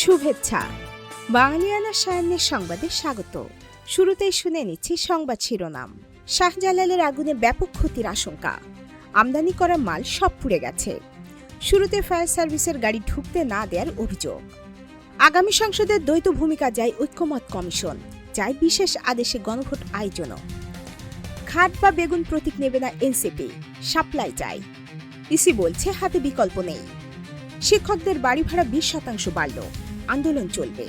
শুভেচ্ছা। বাঙালিয়ানা সায়ান্নের সংবাদে স্বাগত। শুরুতেই শুনে নিচ্ছি সংবাদ শিরোনাম। শাহজালালের আগুনে ব্যাপক ক্ষতির আশঙ্কা। আমদানি করা মাল সব পুড়ে গেছে। শুরুতে ফায়ার সার্ভিসের গাড়ি ঢুকতে না দেওয়ার অভিযোগ। আগামী সংসদের দ্বৈত ভূমিকা যায় ঐক্যমত কমিশন চায় বিশেষ আদেশে গণভোট আয়োজনও। খাট বা বেগুন প্রতীক নেবে না এনসিপি, সাপ্লাই চাই। ইসি বলছে হাতে বিকল্প নেই। শিক্ষকদের বাড়ি ভাড়া বিশ শতাংশ বাড়ল। আন্দোলন চলবে।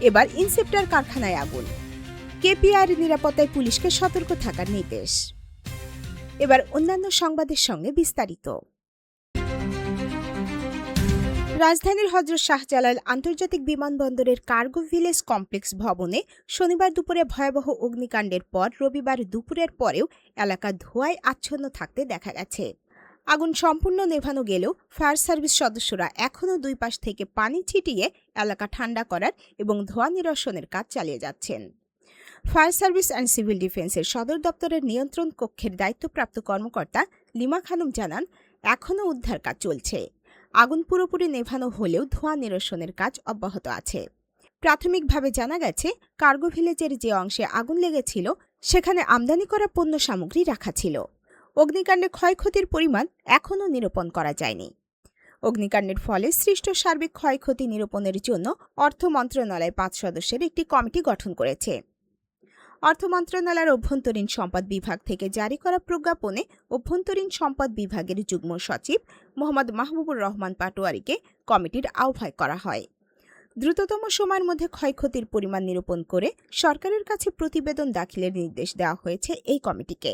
এবার ইনসেপ্টার কারখানায় আগুন। কেপিআর নিরাপত্তায় পুলিশকে সতর্ক থাকার নির্দেশ। এবার অন্যান্য সংবাদের সঙ্গে বিস্তারিত। রাজধানীর হজরত শাহজালাল আন্তর্জাতিক বিমানবন্দরের কার্গো ভিলেজ কমপ্লেক্স ভবনে শনিবার দুপুরে ভয়াবহ অগ্নিকাণ্ডের পর রবিবার দুপুরের পরেও এলাকা ধোঁয়ায় আচ্ছন্ন থাকতে দেখা গেছে। আগুন সম্পূর্ণ নেভানো গেলেও ফায়ার সার্ভিস সদস্যরা এখনও দুই পাশ থেকে পানি ছিটিয়ে এলাকা ঠান্ডা করার এবং ধোঁয়া নিরসনের কাজ চালিয়ে যাচ্ছেন। ফায়ার সার্ভিস অ্যান্ড সিভিল ডিফেন্সের সদর দপ্তরের নিয়ন্ত্রণ কক্ষের দায়িত্বপ্রাপ্ত কর্মকর্তা লিমা খানম জানান এখনও উদ্ধার কাজ চলছে। আগুন পুরোপুরি নেভানো হলেও ধোঁয়া নিরসনের কাজ অব্যাহত আছে। প্রাথমিকভাবে জানা গেছে, কার্গো ভিলেজের যে অংশে আগুন লেগেছিল, সেখানে আমদানি করা পণ্য সামগ্রী রাখা ছিল। অগ্নিকাণ্ডে ক্ষয়ক্ষতির পরিমাণ এখনও নিরূপণ করা যায়নি। অগ্নিকাণ্ডের ফলে সৃষ্ট সার্বিক ক্ষয়ক্ষতি নিরূপণের জন্য অর্থ মন্ত্রণালয় পাঁচ সদস্যের একটি কমিটি গঠন করেছে। অর্থ মন্ত্রণালয়ের অভ্যন্তরীণ সম্পদ বিভাগ থেকে জারি করা প্রজ্ঞাপনে অভ্যন্তরীণ সম্পদ বিভাগের যুগ্ম সচিব মোহাম্মদ মাহবুবুর রহমান পাটোয়ারিকে কমিটির আহ্বায় করা হয়। দ্রুততম সময়ের মধ্যে ক্ষয়ক্ষতির পরিমাণ নিরূপণ করে সরকারের কাছে প্রতিবেদন দাখিলের নির্দেশ দেওয়া হয়েছে এই কমিটিকে।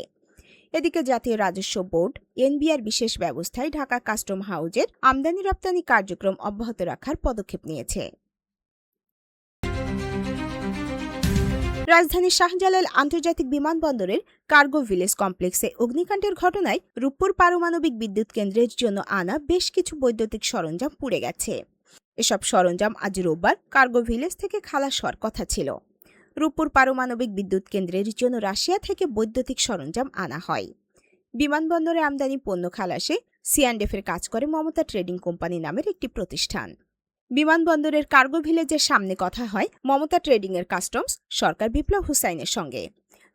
এদিকে জাতীয় রাজস্ব বোর্ড, এনবিআর বিশেষ ব্যবস্থায় ঢাকা কাস্টম হাউজের আমদানি রপ্তানি কার্যক্রম অব্যাহত রাখার পদক্ষেপ নিয়েছে। রাজধানীর শাহজালাল আন্তর্জাতিক বিমানবন্দরের কার্গো ভিলেজ কমপ্লেক্সে অগ্নিকাণ্ডের ঘটনায় রূপপুর পারমাণবিক বিদ্যুৎ কেন্দ্রের জন্য আনা বেশ কিছু বৈদ্যুতিক সরঞ্জাম পুড়ে গেছে। এসব সরঞ্জাম আজ রোববার কার্গো ভিলেজ থেকে খালাস হওয়ার কথা ছিল। রূপপুর পারমাণবিক বিদ্যুৎ কেন্দ্রের জন্য রাশিয়া থেকে বৈদ্যুতিক সরঞ্জাম আনা হয়। বিমানবন্দরে আমদানি পণ্য খালাসে সিঅ্যান্ডএফের কাজ করে মমতা ট্রেডিং কোম্পানি নামের একটি প্রতিষ্ঠান। বিমানবন্দরের কার্গো ভিলেজের সামনে কথা হয় মমতা ট্রেডিংয়ের কাস্টমস সরকার বিপ্লব হুসাইনের সঙ্গে।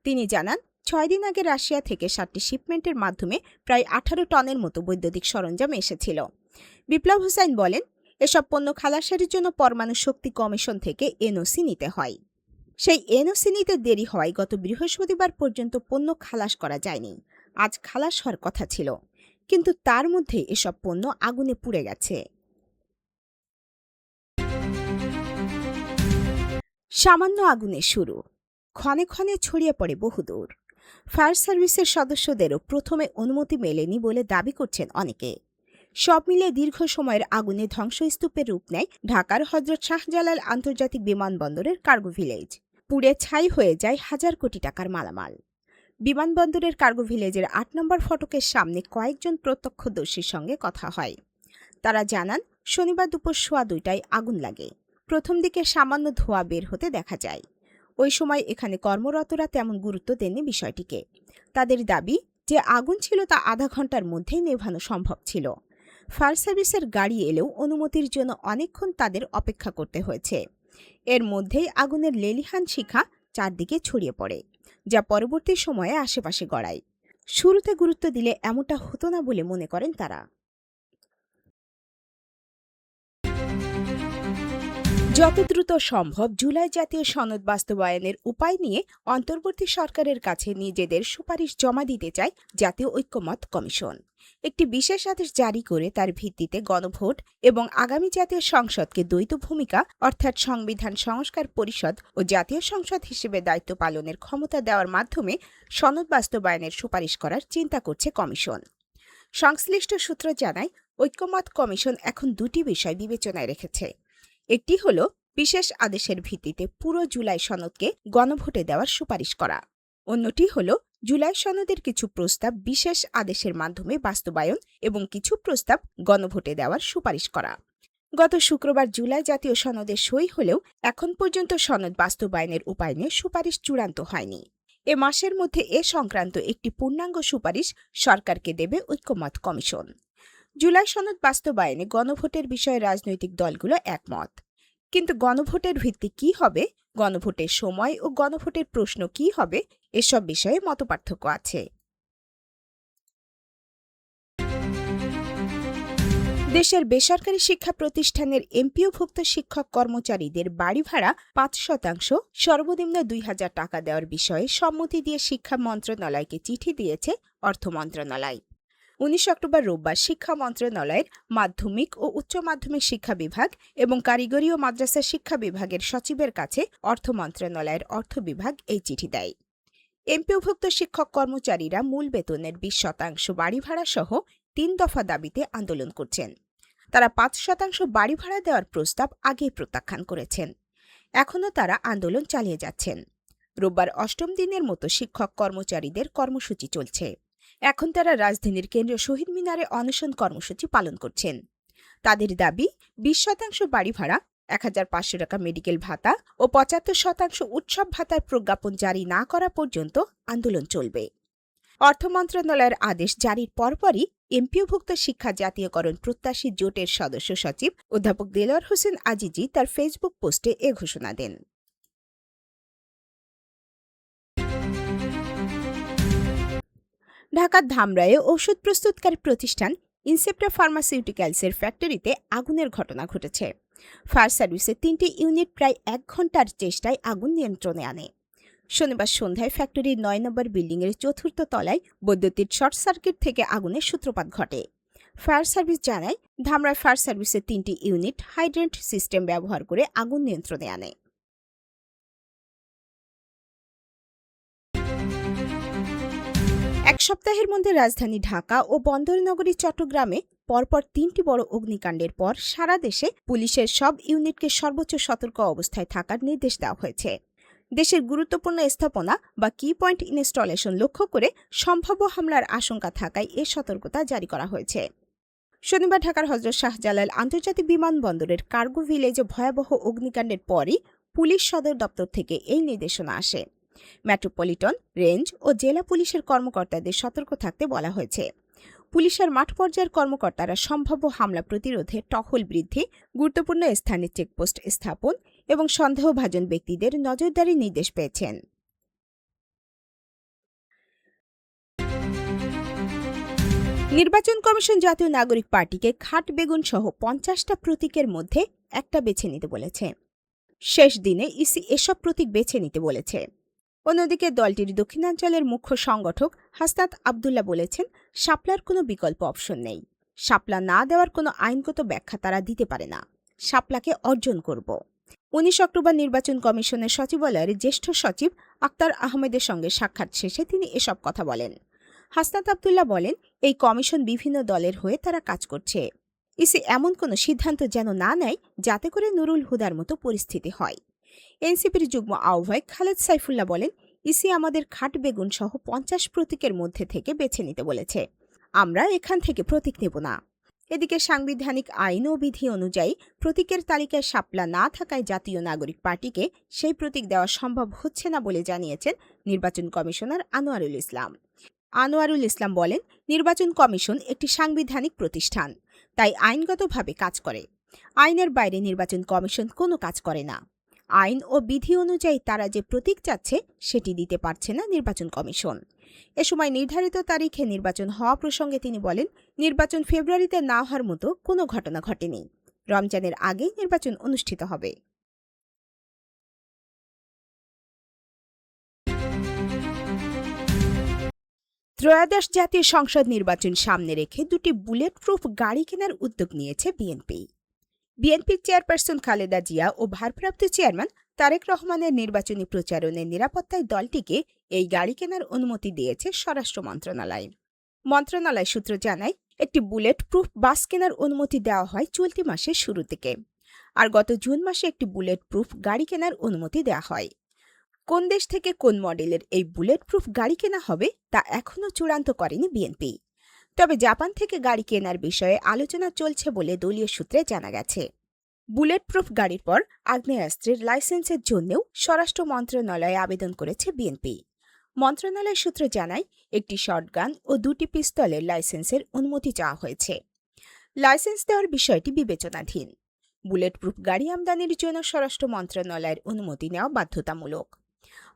তিনি জানান, ছয় দিন আগে রাশিয়া থেকে সাতটি শিপমেন্টের মাধ্যমে প্রায় আঠারো টনের মতো বৈদ্যুতিক সরঞ্জাম এসেছিল। বিপ্লব হুসাইন বলেন, এসব পণ্য খালাসের জন্য পরমাণু শক্তি কমিশন থেকে এনওসি নিতে হয়। সেই এনওসি নিতে দেরি হওয়ায় গত বৃহস্পতিবার পর্যন্ত পণ্য খালাস করা যায়নি। আজ খালাস হওয়ার কথা ছিল। কিন্তু তার মধ্যে এসব পণ্য আগুনে পুড়ে গেছে। সামান্য আগুনে শুরু। ক্ষণে ক্ষণে ছড়িয়ে পড়ে বহুদূর। ফায়ার সার্ভিসের সদস্যদেরও প্রথমে অনুমতি মেলেনি বলে দাবি করছেন অনেকে। সব মিলে দীর্ঘ সময়ের আগুনে ধ্বংসস্তূপের রূপ নেয় ঢাকার হজরত শাহজালাল আন্তর্জাতিক বিমানবন্দরের কার্গো ভিলেজ। পুড়ে ছাই হয়ে যায় হাজার কোটি টাকার মালামাল। বিমানবন্দরের কার্গো ভিলেজের আট নম্বর ফটকের সামনে কয়েকজন প্রত্যক্ষদর্শীর সঙ্গে কথা হয়। তারা জানান, শনিবার দুপুর সোয়া দুইটায় আগুন লাগে। প্রথম দিকে সামান্য ধোঁয়া বের হতে দেখা যায়। ওই সময় এখানে কর্মরতরা তেমন গুরুত্ব দেননি বিষয়টিকে। তাদের দাবি, যে আগুন ছিল তা আধা ঘণ্টার মধ্যেই নেভানো সম্ভব ছিল। ফায়ার সার্ভিসের গাড়ি এলেও অনুমতির জন্য অনেকক্ষণ তাদের অপেক্ষা করতে হয়েছে। এর মধ্যেই আগুনের লেলিহান শিখা চারদিকে ছড়িয়ে পড়ে, যা পরবর্তী সময়ে আশেপাশে গড়ায়। শুরুতে গুরুত্ব দিলে এমনটা হতো না বলে মনে করেন তারা। যত দ্রুত সম্ভব জুলাই জাতীয় সনদ বাস্তবায়নের উপায় নিয়ে অন্তর্বর্তী সরকারের কাছে নিজেদের সুপারিশ জমা দিতে চায় জাতীয় ঐক্যমত কমিশন। একটি বিশেষ আদেশ জারি করে তার ভিত্তিতে গণভোট এবং আগামী জাতীয় সংসদকে দ্বৈত ভূমিকা অর্থাৎ সংবিধান সংস্কার পরিষদ ও জাতীয় সংসদ হিসেবে দায়িত্ব পালনের ক্ষমতা দেওয়ার মাধ্যমে সনদ বাস্তবায়নের সুপারিশ করার চিন্তা করছে কমিশন। সংশ্লিষ্ট সূত্র জানায়, ঐক্যমত কমিশন এখন দুটি বিষয় বিবেচনায় রেখেছে। একটি হল বিশেষ আদেশের ভিত্তিতে পুরো জুলাই সনদকে গণভোটে দেওয়ার সুপারিশ করা। অন্যটি হল, জুলাই সনদের কিছু প্রস্তাব বিশেষ আদেশের মাধ্যমে বাস্তবায়ন এবং কিছু প্রস্তাব গণভোটে দেওয়ার সুপারিশ করা। গত শুক্রবার জুলাই জাতীয় সনদে সই হলেও এখন পর্যন্ত সনদ বাস্তবায়নের উপায় নিয়ে সুপারিশ চূড়ান্ত হয়নি। এ মাসের মধ্যে এ সংক্রান্ত একটি পূর্ণাঙ্গ সুপারিশ সরকারকে দেবে ঐক্যমত কমিশন। জুলাই সনদ বাস্তবায়নে গণভোটের বিষয়ে রাজনৈতিক দলগুলো একমত। কিন্তু গণভোটের ভিত্তি কি হবে? গণভোটের সময় ও গণভোটের প্রশ্ন কি হবে? এসব বিষয়ে মতপার্থক্য আছে। দেশের বেসরকারি শিক্ষা প্রতিষ্ঠানের এমপিওভুক্ত শিক্ষক কর্মচারীদের বাড়ি ভাড়া পাঁচ শতাংশ, সর্বনিম্ন দুই হাজার টাকা দেওয়ার বিষয়ে সম্মতি দিয়ে শিক্ষা মন্ত্রণালয়কে চিঠি দিয়েছে অর্থ মন্ত্রণালয়। উনিশ অক্টোবর রোববার শিক্ষা মন্ত্রণালয়ের মাধ্যমিক ও উচ্চ মাধ্যমিক শিক্ষা বিভাগ এবং কারিগরি ও মাদ্রাসা শিক্ষা বিভাগের সচিবের কাছে অর্থ মন্ত্রণালয়ের অর্থ বিভাগ এই চিঠি দেয়। এমপিওভুক্ত শিক্ষক কর্মচারীরা মূল বেতনের বিশ শতাংশ বাড়ি ভাড়া সহ তিন দফা দাবিতে আন্দোলন করছেন। তারা পাঁচ শতাংশ বাড়ি ভাড়া দেওয়ার প্রস্তাব আগেই প্রত্যাখ্যান করেছেন। এখনও তারা আন্দোলন চালিয়ে যাচ্ছেন। রোববার অষ্টম দিনের মতো শিক্ষক কর্মচারীদের কর্মসূচি চলছে। এখন তারা রাজধানীর কেন্দ্রীয় শহীদ মিনারে অনশন কর্মসূচি পালন করছেন। তাদের দাবি, বিশ শতাংশ বাড়ি ভাড়া, এক হাজার পাঁচশো টাকা মেডিকেল ভাতা ও পঁচাত্তর শতাংশ উৎসব ভাতার প্রজ্ঞাপন জারি না করা পর্যন্ত আন্দোলন চলবে। অর্থ মন্ত্রণালয়ের আদেশ জারির পরপরই এমপিওভুক্ত শিক্ষা জাতীয়করণ প্রত্যাশী জোটের সদস্য সচিব অধ্যাপক দেলোয়ার হোসেন আজিজি তার ফেসবুক পোস্টে এ ঘোষণা দেন। ঢাকার ধামরায়ে ওষুধ প্রস্তুতকারী প্রতিষ্ঠান ইনসেপ্টা ফার্মাসিউটিক্যালসের ফ্যাক্টরিতে আগুনের ঘটনা ঘটেছে। ফায়ার সার্ভিসের তিনটি ইউনিট প্রায় এক ঘণ্টার চেষ্টায় আগুন নিয়ন্ত্রণে আনে। শনিবার সন্ধ্যায় ফ্যাক্টরির নয় নম্বর বিল্ডিংয়ের চতুর্থ তলায় বৈদ্যুতিক শর্ট সার্কিট থেকে আগুনের সূত্রপাত ঘটে। ফায়ার সার্ভিস জানায় ধামরায় ফায়ার সার্ভিসের তিনটি ইউনিট হাইড্রেন্ট সিস্টেম ব্যবহার করে আগুন নিয়ন্ত্রণে আনে। সপ্তাহের মধ্যে রাজধানী ঢাকা ও বন্দরনগরী চট্টগ্রামে পরপর তিনটি বড় অগ্নিকাণ্ডের পর সারা দেশে পুলিশের সব ইউনিটকে সর্বোচ্চ সতর্ক অবস্থায় থাকার নির্দেশ দেওয়া হয়েছে। দেশের গুরুত্বপূর্ণ স্থাপনা বা কি পয়েন্ট ইনস্টলেশন লক্ষ্য করে সম্ভাব্য হামলার আশঙ্কা থাকায় এ সতর্কতা জারি করা হয়েছে। শনিবার ঢাকার হজরত শাহজালাল আন্তর্জাতিক বিমানবন্দরের কার্গো ভিলেজে ভয়াবহ অগ্নিকাণ্ডের পরই পুলিশ সদর দপ্তর থেকে এই নির্দেশনা আসে। মেট্রোপলিটন, রেঞ্জ ও জেলা পুলিশের কর্মকর্তাদের সতর্ক থাকতে বলা হয়েছে। পুলিশের মাঠ পর্যায়ের কর্মকর্তারা সম্ভাব্য হামলা প্রতিরোধে টহল বৃদ্ধি, গুরুত্বপূর্ণ স্থানে চেকপোস্ট স্থাপন এবং সন্দেহভাজন ব্যক্তিদের নজরদারি নির্দেশ পেয়েছেন। নির্বাচন কমিশন জাতীয় নাগরিক পার্টিকে খাট বেগুন সহ পঞ্চাশটা প্রতীকের মধ্যে একটা বেছে নিতে বলেছে। শেষ দিনে ইসি এসব প্রতীক বেছে নিতে বলেছে। অন্যদিকে দলটির দক্ষিণাঞ্চলের মুখ্য সংগঠক হাসনাত আবদুল্লাহ বলেছেন, শাপলার কোনো বিকল্প অপশন নেই। শাপলা না দেওয়ার কোনো আইনগত ব্যাখ্যা তারা দিতে পারে না। শাপলাকে অর্জন করব। উনিশ অক্টোবর নির্বাচন কমিশনের সচিবালয়ের জ্যেষ্ঠ সচিব আক্তার আহমেদের সঙ্গে সাক্ষাৎ শেষে তিনি এসব কথা বলেন। হাসনাত আবদুল্লাহ বলেন, এই কমিশন বিভিন্ন দলের হয়ে তারা কাজ করছে। ইসি এমন কোনো সিদ্ধান্ত যেন না নেয়, যাতে করে নুরুল হুদার মতো পরিস্থিতি হয়। এনসিপির যুগ্ম আহ্বায়ক খালেদ সাইফুল্লাহ বলেন, ইসি আমাদের খাট বেগুন সহ পঞ্চাশ প্রতীকের মধ্যে থেকে বেছে নিতে বলেছে। আমরা এখান থেকে প্রতীক নেব না। এদিকে সাংবিধানিক আইন ও বিধি অনুযায়ী প্রতীকের তালিকায় শাপলা না থাকায় জাতীয় নাগরিক পার্টিকে সেই প্রতীক দেওয়া সম্ভব হচ্ছে না বলে জানিয়েছেন নির্বাচন কমিশনার আনোয়ারুল ইসলাম। আনোয়ারুল ইসলাম বলেন, নির্বাচন কমিশন একটি সাংবিধানিক প্রতিষ্ঠান, তাই আইনগতভাবে কাজ করে। আইনের বাইরে নির্বাচন কমিশন কোনো কাজ করে না। আইন ও বিধি অনুযায়ী তারা যে প্রতীক চাচ্ছে, সেটি দিতে পারছে না নির্বাচন কমিশন। এ সময় নির্ধারিত তারিখে নির্বাচন হওয়া প্রসঙ্গে তিনি বলেন, নির্বাচন ফেব্রুয়ারিতে না হওয়ার মতো কোনো ঘটনা ঘটেনি। রমজানের আগেই নির্বাচন অনুষ্ঠিত হবে। ত্রয়োদশ জাতীয় সংসদ নির্বাচন সামনে রেখে দুটি বুলেট প্রুফ গাড়ি কেনার উদ্যোগ নিয়েছে বিএনপি। বিএনপির চেয়ারপারসন খালেদা জিয়া ও ভারপ্রাপ্ত চেয়ারম্যান তারেক রহমানের নির্বাচনী প্রচারণের নিরাপত্তায় দলটিকে এই গাড়ি কেনার অনুমতি দিয়েছে স্বরাষ্ট্র মন্ত্রণালয়। মন্ত্রণালয় সূত্র জানায়, একটি বুলেট প্রুফ বাস কেনার অনুমতি দেওয়া হয় চলতি মাসের শুরু থেকে। আর গত জুন মাসে একটি বুলেট প্রুফ গাড়ি কেনার অনুমতি দেওয়া হয়। কোন দেশ থেকে কোন মডেলের এই বুলেট প্রুফ গাড়ি কেনা হবে তা এখনও চূড়ান্ত করেনি বিএনপি। তবে জাপান থেকে গাড়ি কেনার বিষয়ে আলোচনা চলছে বলে দলীয় সূত্রে জানা গেছে। বুলেট প্রুফ গাড়ির পর আগ্নেয়াস্ত্রের লাইসেন্সের জন্যও স্বরাষ্ট্র মন্ত্রণালয়ে আবেদন করেছে বিএনপি। মন্ত্রণালয় সূত্র জানায়, একটি শটগান ও দুটি পিস্তলের লাইসেন্সের অনুমতি চাওয়া হয়েছে। লাইসেন্স দেওয়ার বিষয়টি বিবেচনাধীন। বুলেট প্রুফ গাড়ি আমদানির জন্য স্বরাষ্ট্র মন্ত্রণালয়ের অনুমতি নেওয়া বাধ্যতামূলক।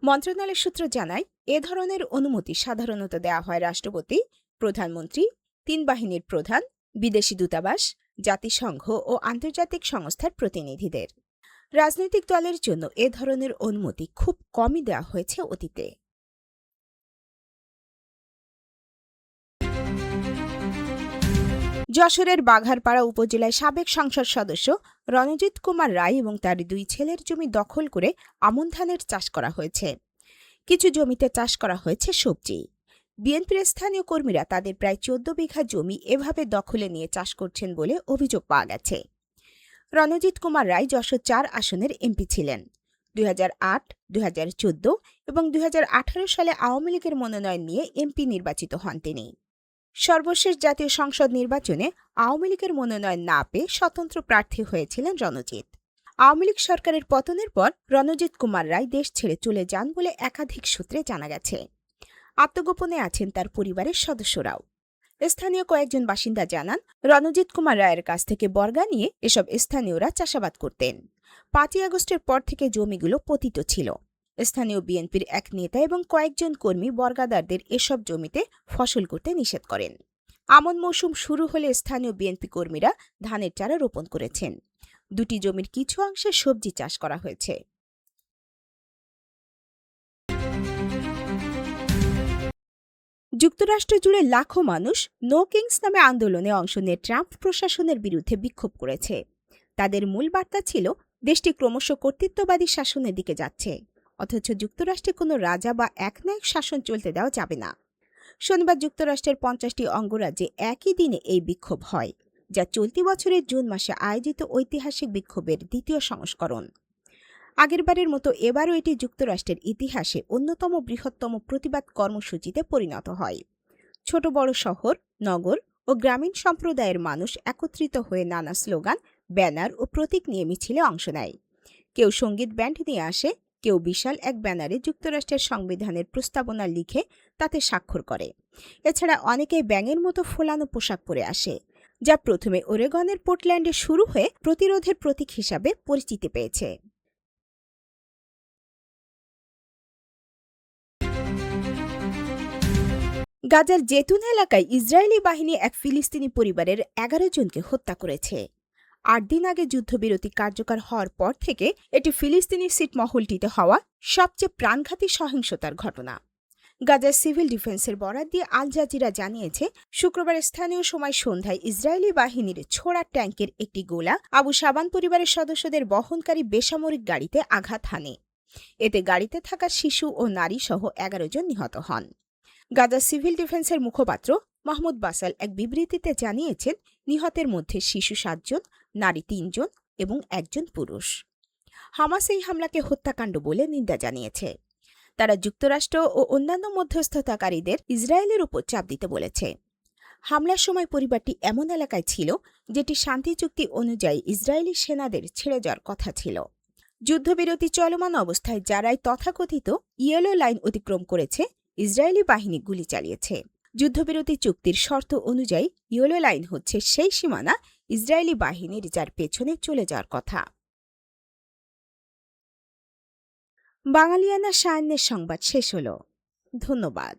মন্ত্রণালয় সূত্র জানায়, এ ধরনের অনুমতি সাধারণত দেওয়া হয় রাষ্ট্রপতি প্রধানমন্ত্রী, তিন বাহিনীর প্রধান, বিদেশি দূতাবাস, জাতিসংঘ ও আন্তর্জাতিক সংস্থার প্রতিনিধিদের। রাজনৈতিক দলের জন্য এ ধরনের অনুমতি খুব কমই দেওয়া হয়েছে অতীতে। যশোরের বাঘারপাড়া উপজেলায় সাবেক সংসদ সদস্য রণজিৎ কুমার রায় এবং তার দুই ছেলের জমি দখল করে আমন ধানের চাষ করা হয়েছে। কিছু জমিতে চাষ করা হয়েছে সবজি। বিএনপির স্থানীয় কর্মীরা তাদের প্রায় চোদ্দ বিঘা জমি এভাবে দখলে নিয়ে চাষ করছেন বলে অভিযোগ পাওয়া গেছে। রণজিৎ কুমার রায় যশোর চার আসনের এমপি ছিলেন। দুই হাজার আট, দুই হাজার চোদ্দ এবং দুই হাজার আঠারো সালে আওয়ামী লীগের মনোনয়ন নিয়ে এমপি নির্বাচিত হন তিনি। সর্বশেষ জাতীয় সংসদ নির্বাচনে আওয়ামী লীগের মনোনয়ন না পেয়ে স্বতন্ত্র প্রার্থী হয়েছিলেন রণজিৎ। আওয়ামী লীগ সরকারের পতনের পর রণজিৎ কুমার রায় দেশ ছেড়ে চলে যান বলে একাধিক সূত্রে জানা গেছে। আত্মগোপনে আছেন তার পরিবারের সদস্যরাও। স্থানীয় কয়েকজন বাসিন্দা জানান, রণজিৎ কুমার রায়ের কাছ থেকে বর্গা নিয়ে এসব স্থানীয়রা চাষাবাদ করতেন। পাঁচই আগস্টের পর থেকে জমিগুলো পতিত ছিল। স্থানীয় বিএনপির এক নেতা এবং কয়েকজন কর্মী বর্গাদারদের এসব জমিতে ফসল করতে নিষেধ করেন। আমন মৌসুম শুরু হলে স্থানীয় বিএনপি কর্মীরা ধানের চারা রোপণ করেছেন। দুটি জমির কিছু অংশে সবজি চাষ করা হয়েছে। যুক্তরাষ্ট্র জুড়ে লাখো মানুষ নো কিংস নামে আন্দোলনে অংশ নিয়ে ট্রাম্প প্রশাসনের বিরুদ্ধে বিক্ষোভ করেছে। তাদের মূল বার্তা ছিল, দেশটি ক্রমশ কর্তৃত্ববাদী শাসনের দিকে যাচ্ছে, অথচ যুক্তরাষ্ট্রে কোনো রাজা বা একনায়ক শাসন চলতে দেওয়া যাবে না। শনিবার যুক্তরাষ্ট্রের পঞ্চাশটি অঙ্গরাজ্যে একই দিনে এই বিক্ষোভ হয়, যা চলতি বছরের জুন মাসে আয়োজিত ঐতিহাসিক বিক্ষোভের দ্বিতীয় সংস্করণ। আগেরবারের মতো এবারও এটি যুক্তরাষ্ট্রের ইতিহাসে অন্যতম বৃহত্তম প্রতিবাদ কর্মসূচিতে পরিণত হয়। ছোট বড় শহর, নগর ও গ্রামীণ সম্প্রদায়ের মানুষ একত্রিত হয়ে নানা স্লোগান, ব্যানার ও প্রতীক নিয়ে মিছিলে অংশ নেয়। কেউ সংগীত ব্যান্ড নিয়ে আসে, কেউ বিশাল এক ব্যানারে যুক্তরাষ্ট্রের সংবিধানের প্রস্তাবনা লিখে তাতে স্বাক্ষর করে। এছাড়া অনেকে ব্যাঙের মতো ফোলানো পোশাক পরে আসে, যা প্রথমে ওরেগনের পোর্টল্যান্ডে শুরু হয়ে প্রতিরোধের প্রতীক হিসাবে পরিচিতি পেয়েছে। গাজার জেতুন এলাকায় ইসরায়েলি বাহিনী এক ফিলিস্তিনি পরিবারের এগারো জনকে হত্যা করেছে। আট দিন আগে যুদ্ধবিরতি কার্যকর হওয়ার পর থেকে এটি ফিলিস্তিনি সিট মহলটিতে হওয়া সবচেয়ে প্রাণঘাতী সহিংসতার ঘটনা। গাজার সিভিল ডিফেন্সের বরাত দিয়ে আল জাজিরা জানিয়েছে, শুক্রবার স্থানীয় সময় সন্ধ্যায় ইসরায়েলি বাহিনীর ছোড়া ট্যাঙ্কের একটি গোলা আবু সাবান পরিবারের সদস্যদের বহনকারী বেসামরিক গাড়িতে আঘাত হানে। এতে গাড়িতে থাকা শিশু ও নারী সহ এগারো জন নিহত হন। গাজা সিভিল ডিফেন্সের মুখপাত্র মাহমুদ বাসাল এক বিবৃতিতে জানিয়েছেন, নিহতের মধ্যে শিশু সাতজন, নারী তিনজন এবং একজন পুরুষ। হামাস এই হামলাকে হত্যাকাণ্ড বলে নিন্দা জানিয়েছে। তারা যুক্তরাষ্ট্র ও অন্যান্য মধ্যস্থতাকারীদের ইসরায়েলের উপর চাপ দিতে বলেছে। হামলার সময় পরিবারটি এমন এলাকায় ছিল, যেটি শান্তি চুক্তি অনুযায়ী ইসরায়েলি সেনাদের ছেড়ে যাওয়ার কথা ছিল। যুদ্ধবিরতি চলমান অবস্থায় যারাই তথাকথিত ইয়েলো লাইন অতিক্রম করেছে ইসরায়েলি বাহিনী গুলি চালিয়েছে। যুদ্ধবিরতি চুক্তির শর্ত অনুযায়ী ইয়েলো লাইন হচ্ছে সেই সীমানা ইসরায়েলি বাহিনীর যার পেছনে চলে যাওয়ার কথা। বাঙালিয়ানা সায়নের সংবাদ শেষ হল। ধন্যবাদ।